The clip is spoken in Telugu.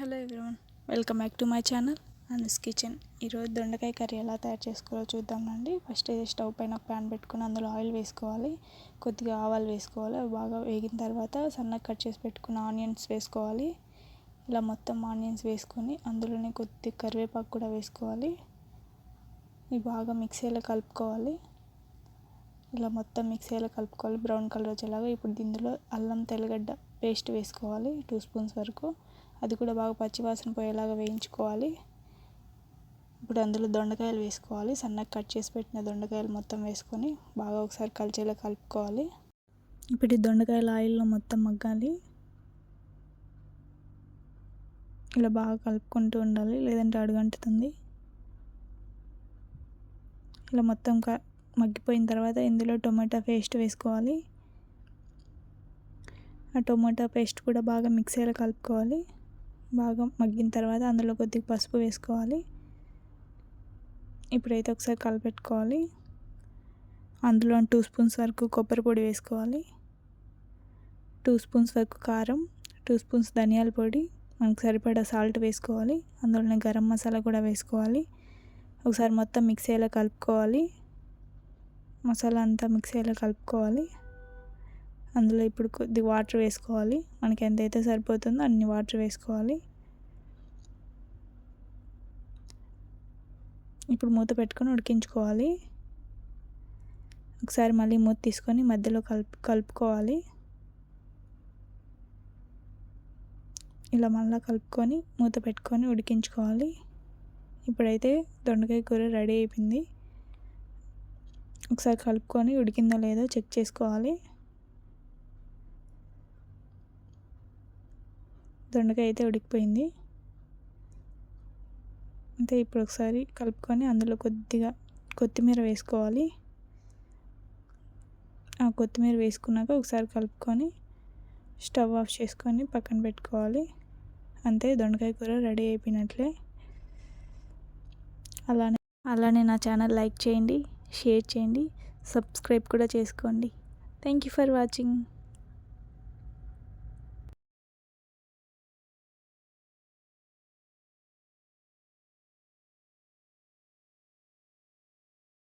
Hello everyone welcome back to my channel Andhi's kitchen. ఈరోజు దొండకాయ కర్రీ ఎలా తయారు చేసుకోవాలో చూద్దామండి ఫస్ట్ అయితే స్టవ్ పైన ప్యాన్ పెట్టుకుని అందులో ఆయిల్ వేసుకోవాలి. కొద్దిగా ఆవాలు వేసుకోవాలి. అవి బాగా వేగిన తర్వాత సన్నగా కట్ చేసి పెట్టుకున్న ఆనియన్స్ వేసుకోవాలి. ఇలా మొత్తం ఆనియన్స్ వేసుకొని అందులోనే కొద్ది కరివేపాకు కూడా వేసుకోవాలి. ఇవి బాగా మిక్సీలో కలుపుకోవాలి. ఇలా మొత్తం మిక్సీలో కలుపుకోవాలి. బ్రౌన్ కలర్ వచ్చేలాగా ఇప్పుడు ఇందులో అల్లం తెల్లగడ్డ పేస్ట్ వేసుకోవాలి టూ స్పూన్స్ వరకు. అది కూడా బాగా పచ్చివాసన పోయేలాగా వేయించుకోవాలి. ఇప్పుడు అందులో దొండకాయలు వేసుకోవాలి. సన్నగా కట్ చేసి పెట్టిన దొండకాయలు మొత్తం వేసుకొని బాగా ఒకసారి కలిచేలా కలుపుకోవాలి. ఇప్పుడు ఈ దొండకాయల ఆయిల్లో మొత్తం మగ్గాలి. ఇలా బాగా కలుపుకుంటూ ఉండాలి. లేదంటే అడుగంటుతుంది. ఇలా మొత్తం క మగ్గిపోయిన తర్వాత ఇందులో టొమాటో పేస్ట్ వేసుకోవాలి. ఆ టొమాటో పేస్ట్ కూడా బాగా మిక్సీలో కలుపుకోవాలి. బాగా మగ్గిన తర్వాత అందులో కొద్దిగా పసుపు వేసుకోవాలి. ఇప్పుడైతే ఒకసారి కలిపెట్టుకోవాలి. అందులో టూ స్పూన్స్ వరకు కొబ్బరి పొడి వేసుకోవాలి. టూ స్పూన్స్ వరకు కారం టూ స్పూన్స్ ధనియాల పొడి మనకు సరిపడా సాల్ట్ వేసుకోవాలి. అందులోనే గరం మసాలా కూడా వేసుకోవాలి. ఒకసారి మొత్తం మిక్స్ అయ్యేలా కలుపుకోవాలి. మసాలా అంతా మిక్స్ అయ్యేలా కలుపుకోవాలి. అందులో ఇప్పుడు కొద్ది వాటర్ వేసుకోవాలి. మనకి ఎంతైతే సరిపోతుందో అన్ని వాటర్ వేసుకోవాలి. ఇప్పుడు మూత పెట్టుకొని ఉడికించుకోవాలి. ఒకసారి మళ్ళీ మూత తీసుకొని మధ్యలో కలుపు కలుపుకోవాలి. ఇలా మళ్ళీ కలుపుకొని మూత పెట్టుకొని ఉడికించుకోవాలి. ఇప్పుడైతే దొండకాయ కూర రెడీ అయిపోయింది. ఒకసారి కలుపుకొని ఉడికిందో లేదో చెక్ చేసుకోవాలి. దొండకాయ అయితే ఉడికిపోయింది. అంతే ఇప్పుడు ఒకసారి కలుపుకొని అందులో కొద్దిగా కొత్తిమీర వేసుకోవాలి. ఆ కొత్తిమీర వేసుకున్నాక ఒకసారి కలుపుకొని స్టవ్ ఆఫ్ చేసుకొని పక్కన పెట్టుకోవాలి. అంతే దొండకాయ కూర రెడీ అయిపోయినట్లే. అలానే అలానే నా ఛానల్ లైక్ చేయండి షేర్ చేయండి సబ్స్క్రైబ్ కూడా చేసుకోండి. Thank you for watching.